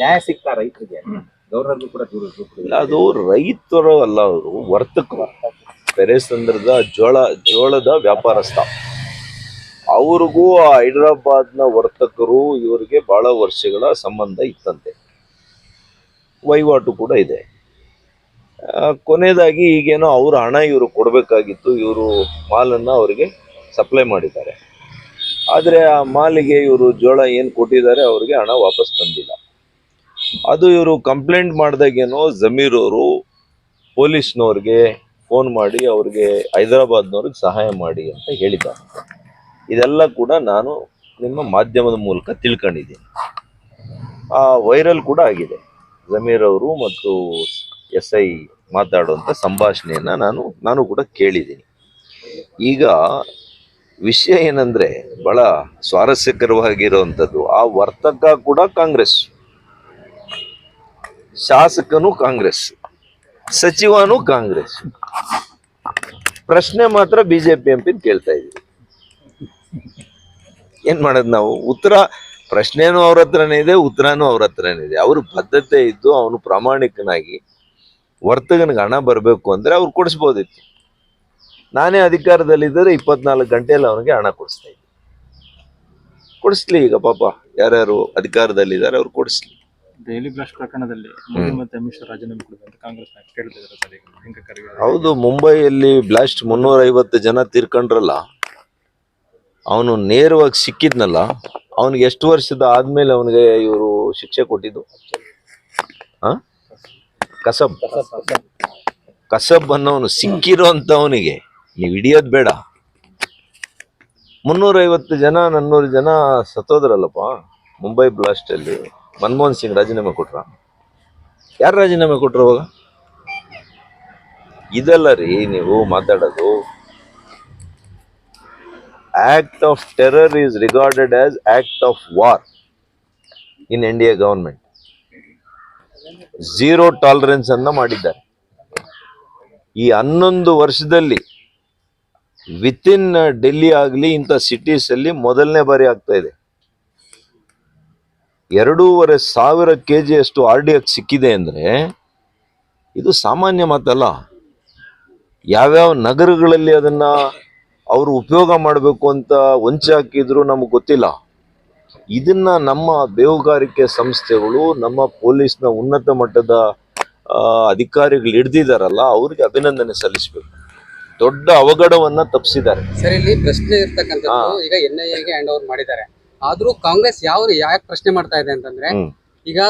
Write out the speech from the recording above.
ನ್ಯಾಯ ಸಿಗ್ತಾ ರೈತರಿಗೆ. ಗೌರವರು ಕೂಡ ದೂರ ಇಲ್ಲ, ಅದು ರೈತರು ಅಲ್ಲ ಅವರು ವರ್ತಕರು. ಪೆರೇಸಂದ್ರದ ಜೋಳ, ಜೋಳದ ವ್ಯಾಪಾರಸ್ಥ. ಅವ್ರಿಗೂ ಆ ಹೈದರಾಬಾದ್ನ ವರ್ತಕರು ಇವರಿಗೆ ಬಹಳ ವರ್ಷಗಳ ಸಂಬಂಧ ಇತ್ತಂತೆ. ವಹಿವಾಟು ಕೂಡ ಇದೆ. ಕೊನೆಯದಾಗಿ ಈಗೇನೋ ಅವ್ರ ಹಣ ಇವರು ಕೊಡಬೇಕಾಗಿತ್ತು, ಇವರು ಮಾಲನ್ನು ಅವರಿಗೆ ಸಪ್ಲೈ ಮಾಡಿದ್ದಾರೆ. ಆದರೆ ಆ ಮಾಲಿಗೆ ಇವರು ಜೋಳ ಏನು ಕೊಟ್ಟಿದ್ದಾರೆ, ಅವರಿಗೆ ಹಣ ವಾಪಸ್ ಬಂದಿಲ್ಲ. ಅದು ಇವರು ಕಂಪ್ಲೇಂಟ್ ಮಾಡಿದಾಗೇನೋ ಜಮೀರ್ ಅವರು ಪೊಲೀಸ್ನವ್ರಿಗೆ ಫೋನ್ ಮಾಡಿ ಅವ್ರಿಗೆ ಹೈದರಾಬಾದ್ನವ್ರಿಗೆ ಸಹಾಯ ಮಾಡಿ ಅಂತ ಹೇಳಿದ್ದಾರೆ. ಇದೆಲ್ಲ ಕೂಡ ನಾನು ನಿಮ್ಮ ಮಾಧ್ಯಮದ ಮೂಲಕ ತಿಳ್ಕೊಂಡಿದ್ದೀನಿ. ಆ ವೈರಲ್ ಕೂಡ ಆಗಿದೆ. ಜಮೀರ್ ಅವರು ಮತ್ತು ಎಸ್ ಐ ಮಾತಾಡುವಂಥ ಸಂಭಾಷಣೆಯನ್ನು ನಾನು ನಾನು ಕೂಡ ಕೇಳಿದ್ದೀನಿ. ಈಗ ವಿಷಯ ಏನಂದರೆ ಭಾಳ ಸ್ವಾರಸ್ಯಕರವಾಗಿರುವಂಥದ್ದು ಆ ವರ್ತಕ ಕೂಡ ಕಾಂಗ್ರೆಸ್. ಶಾಸಕನು ಕಾಂಗ್ರೆಸ್, ಸಚಿವನು ಕಾಂಗ್ರೆಸ್. ಪ್ರಶ್ನೆ ಮಾತ್ರ ಬಿಜೆಪಿ ಎಂ ಪಿ ಕೇಳ್ತಾ ಇದ್ವಿ ಏನ್ ಮಾಡೋದು ನಾವು? ಉತ್ತರ ಪ್ರಶ್ನೆನೂ ಅವ್ರ ಹತ್ರನೇ ಇದೆ, ಉತ್ತರನೂ ಅವ್ರ ಹತ್ರನೇ ಇದೆ. ಅವ್ರ ಬದ್ಧತೆ ಇದ್ದು ಅವನು ಪ್ರಾಮಾಣಿಕನಾಗಿ ವರ್ತಕನಿಗೆ ಹಣ ಬರಬೇಕು ಅಂದ್ರೆ ಅವ್ರು ಕೊಡಿಸ್ಬೋದಿತ್ತು ನಾನೇ ಅಧಿಕಾರದಲ್ಲಿದ್ದರೆ ಇಪ್ಪತ್ನಾಲ್ಕು ಗಂಟೆಯಲ್ಲಿ ಅವನಿಗೆ ಹಣ ಕೊಡಿಸ್ತಾ ಇದ್ದೆ. ಕೊಡಿಸ್ಲಿ ಈಗ ಪಾಪ. ಯಾರ್ಯಾರು ಅಧಿಕಾರದಲ್ಲಿದ್ದಾರೆ ಅವ್ರು ಕೊಡಿಸ್ಲಿ. ದೆಹಲಿ ಬ್ಲಾಸ್ಟ್ ಪ್ರಕರಣದಲ್ಲಿ ಮೋದಿ ಮತ್ತೆ ಅಮಿತ್ ಶಾ ರಾಜೀನಾಮೆ ಕೊಡುವಂತ ಕಾಂಗ್ರೆಸ್ ಕೇಳ್ತಿದ್ದಾರೆ ಸರ್ ಈಗ ಹೌದು ಮುಂಬೈಯಲ್ಲಿ ಬ್ಲಾಸ್ಟ್ ಮುನ್ನೂರ ಐವತ್ತು ಜನ ತೀರ್ಕೊಂಡ್ರಲ್ಲ ಅವನು ನೇರವಾಗಿ ಸಿಕ್ಕಿದ್ನಲ್ಲ ಅವನಿಗೆ ಎಷ್ಟು ವರ್ಷದ ಆದ್ಮೇಲೆ ಅವನಿಗೆ ಇವರು ಶಿಕ್ಷೆ ಕೊಟ್ಟಿದ್ದು? ಆ? ಕಸಬ್. ಕಸಬ್ ಅನ್ನೋನು ಸಿಕ್ಕಿರೋ ಅಂತವನಿಗೆ ನೀವು ಹಿಡಿಯೋದ್ ಬೇಡ. ಮುನ್ನೂರೈವತ್ತು ಜನ ನನ್ನೂರು ಜನ ಸತ್ತೋದ್ರಲ್ಲಪ್ಪ ಮುಂಬೈ ಬ್ಲಾಸ್ಟ್ ಅಲ್ಲಿ ಮನಮೋಹನ್ ಸಿಂಗ್ ರಾಜೀನಾಮೆ ಕೊಟ್ರ? ಯಾರು ರಾಜೀನಾಮೆ ಕೊಟ್ರು ಅವಾಗ? ಇದೆಲ್ಲ ರೀ ನೀವು ಮಾತಾಡೋದು. Act of terror is regarded as act of war in India government zero tolerance ಅನ್ನ ಮಾಡಿದ್ದಾರೆ. ಈ ಹನ್ನೊಂದು ವರ್ಷದಲ್ಲಿ ವಿತಿನ್ ಡೆಲ್ಲಿ ಆಗಲಿ ಇಂಥ ಸಿಟೀಸಲ್ಲಿ ಮೊದಲನೇ ಬಾರಿ ಆಗ್ತಾ ಇದೆ. ಎರಡೂವರೆ ಸಾವಿರ ಕೆ ಜಿಯಷ್ಟು ಆರ್ ಡಿ ಎಕ್ಸ್ ಸಿಕ್ಕಿದೆ ಅಂದರೆ ಇದು ಸಾಮಾನ್ಯ ಮಾತಲ್ಲ. ಯಾವ್ಯಾವ ನಗರಗಳಲ್ಲಿ ಅದನ್ನು ಅವರು ಉಪಯೋಗ ಮಾಡಬೇಕು ಅಂತ ಹೊಂಚೆ ಹಾಕಿದ್ರು ನಮಗೆ ಗೊತ್ತಿಲ್ಲ. ಇದನ್ನು ನಮ್ಮ ಬೇಹುಗಾರಿಕೆ ಸಂಸ್ಥೆಗಳು ನಮ್ಮ ಪೊಲೀಸ್ನ ಉನ್ನತ ಮಟ್ಟದ ಅಧಿಕಾರಿಗಳು ಹಿಡ್ದಿದಾರಲ್ಲ ಅವ್ರಿಗೆ ಅಭಿನಂದನೆ ಸಲ್ಲಿಸಬೇಕು. ದೊಡ್ಡ ಅವಘಡವನ್ನ ತಪ್ಪಿಸಿದ್ದಾರೆ ಸರ್ ಇಲ್ಲಿ ಪ್ರಶ್ನೆ ಇರ್ತಕ್ಕಂಥ ಈಗ ಎನ್ ಐ ಎಗೆ ಹ್ಯಾಂಡ್ ಓವರ್ ಮಾಡಿದ್ದಾರೆ. ಆದ್ರೂ ಕಾಂಗ್ರೆಸ್ ಯಾವ ಯಾಕೆ ಪ್ರಶ್ನೆ ಮಾಡ್ತಾ ಇದೆ ಅಂತಂದ್ರೆ ಈಗ